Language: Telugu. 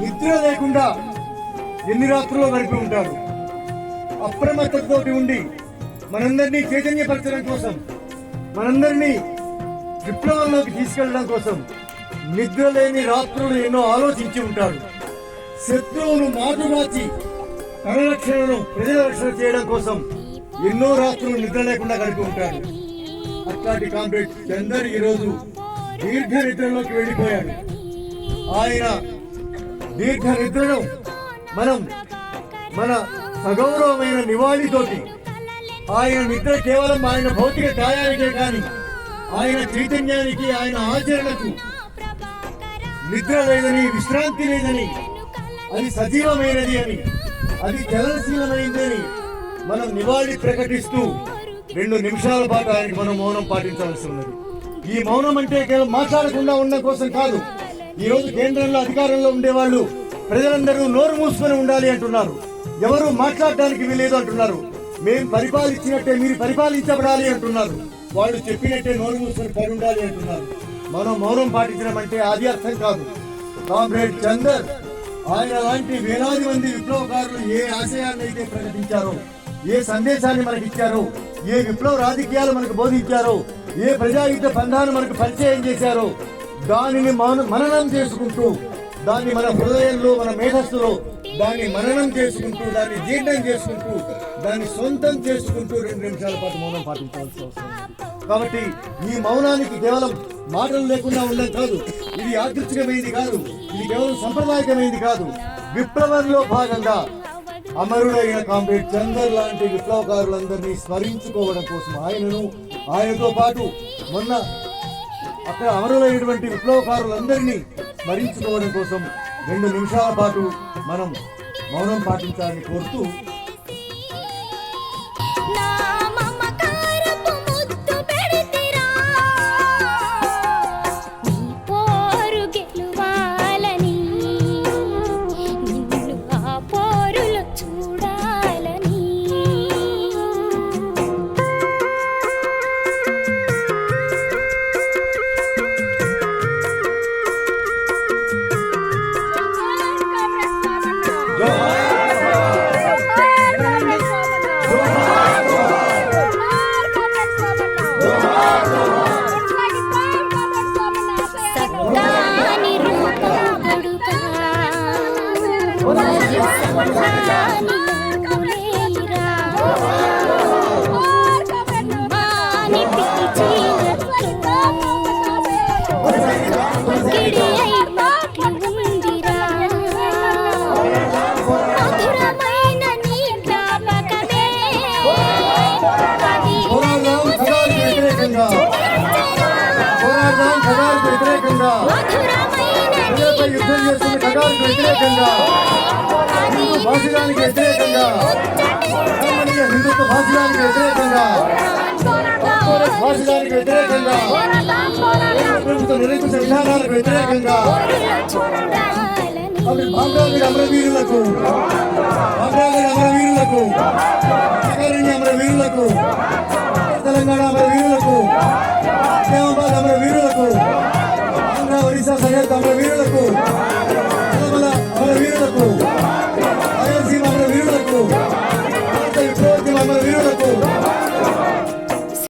నిద్ర లేకుండా ఎన్ని రాత్రులు గడిపి ఉంటారు? అప్రమత్తతోటి ఉండి మనందరినీ చైతన్యపరచడం కోసం మనందరినీ విప్లవంలోకి తీసుకెళ్ళడం కోసం నిద్ర లేని రాత్రులు ఎన్నో ఆలోచించి ఉంటారు. శత్రువును మాట మార్చి రక్షణను ప్రజల రక్షణ చేయడం కోసం ఎన్నో రాత్రులు నిద్ర లేకుండా గడిపి ఉంటారు. అట్లాంటి కామ్రేడ్ చందర్ ఈరోజు దీర్ఘ నిద్రలోకి వెళ్ళిపోయాడు. ఆయన దీర్ఘ నిద్రను మనం మన సగౌరవమైన నివాళితోటి ఆయన నిద్ర కేవలం ఆయన భౌతిక కాయానికే కానీ ఆయన చైతన్యానికి ఆయన ఆచరణకు నిద్ర లేదని విశ్రాంతి లేదని అది సజీవమైనది అని అది చలనశీలమైందని మనం నివాళి ప్రకటిస్తూ రెండు నిమిషాల పాటు ఆయనకి మనం మౌనం పాటించాల్సి ఉన్నది. ఈ మౌనం అంటే కేవలం మాట్లాడకుండా ఉండడం కోసం కాదు ఈ రోజు కేంద్రంలో అధికారంలో ఉండేవాళ్ళు ప్రజలందరూ నోరు మూసుకొని ఉండాలి అంటున్నారు. ఎవరు మాట్లాడడానికి వీలేదు అంటున్నారు. మేము పరిపాలించినట్టే మీరు పరిపాలించబడాలి అంటున్నారు. వాళ్ళు చెప్పినట్టే నోరు మూసుకొని పడి ఉండాలి అంటున్నారు. మనం మౌనం పాటించడం అంటే అది అర్థం కాదు. కామ్రేడ్ చందర్ ఆయన లాంటి వేలాది మంది విప్లవకారులు ఏ ఆశయాన్ని అయితే ప్రకటించారో ఏ సందేశాన్ని మనకి ఇచ్చారో ఏ విప్లవ రాజకీయాలు మనకు బోధించారో ఏ ప్రజాయుద్ధ పంధాన్ని మనకు పరిచయం చేశారో దానిని మన మననం చేసుకుంటూ దాన్ని మన హృదయంలో మన మేధస్సులో దాన్ని మననం చేసుకుంటూ దాన్ని జీర్ణం చేసుకుంటూ దాన్ని సొంతం చేసుకుంటూ రెండు నిమిషాల పాటు మౌనం పాటించవలసి వస్తుంది కాబట్టి ఈ మౌనానికి కేవలం మాటలు లేకుండా ఉండడం కాదు ఇది యాదృచ్ఛికమైనది కాదు ఇది కేవలం సంప్రదాయకమైనది కాదు. విప్లవంలో భాగంగా అమరుడైన కామ్రేడ్ చందర్ లాంటి విప్లవకారులందరినీ స్మరించుకోవడం కోసం ఆయనను ఆయనతో పాటు మొన్న అక్కడ అమరులైనటువంటి విప్లవకారులందరినీ స్మరించుకోవడం కోసం రెండు నిమిషాల పాటు మనం మౌనం పాటించాలని కోరుతూ सवधानी చేస్తున్న వ్యతిరేకంగా హిందూ భాషికానికి వ్యతిరేకంగా బ్రాహ్మణీయ హిందుత్వ భాషికానికి వ్యతిరేకంగా కార్పొరేట్ వ్యతిరేకంగా ప్రభుత్వ నిరంకుశ విధానాలకు వ్యతిరేకంగా అవి బాంగ్లాదేశ్ అమరవీరులకు బాంగ్లాదేశ్ అమరవీరులకు అమరవీరులకు తెలంగాణ అమరవీరులకు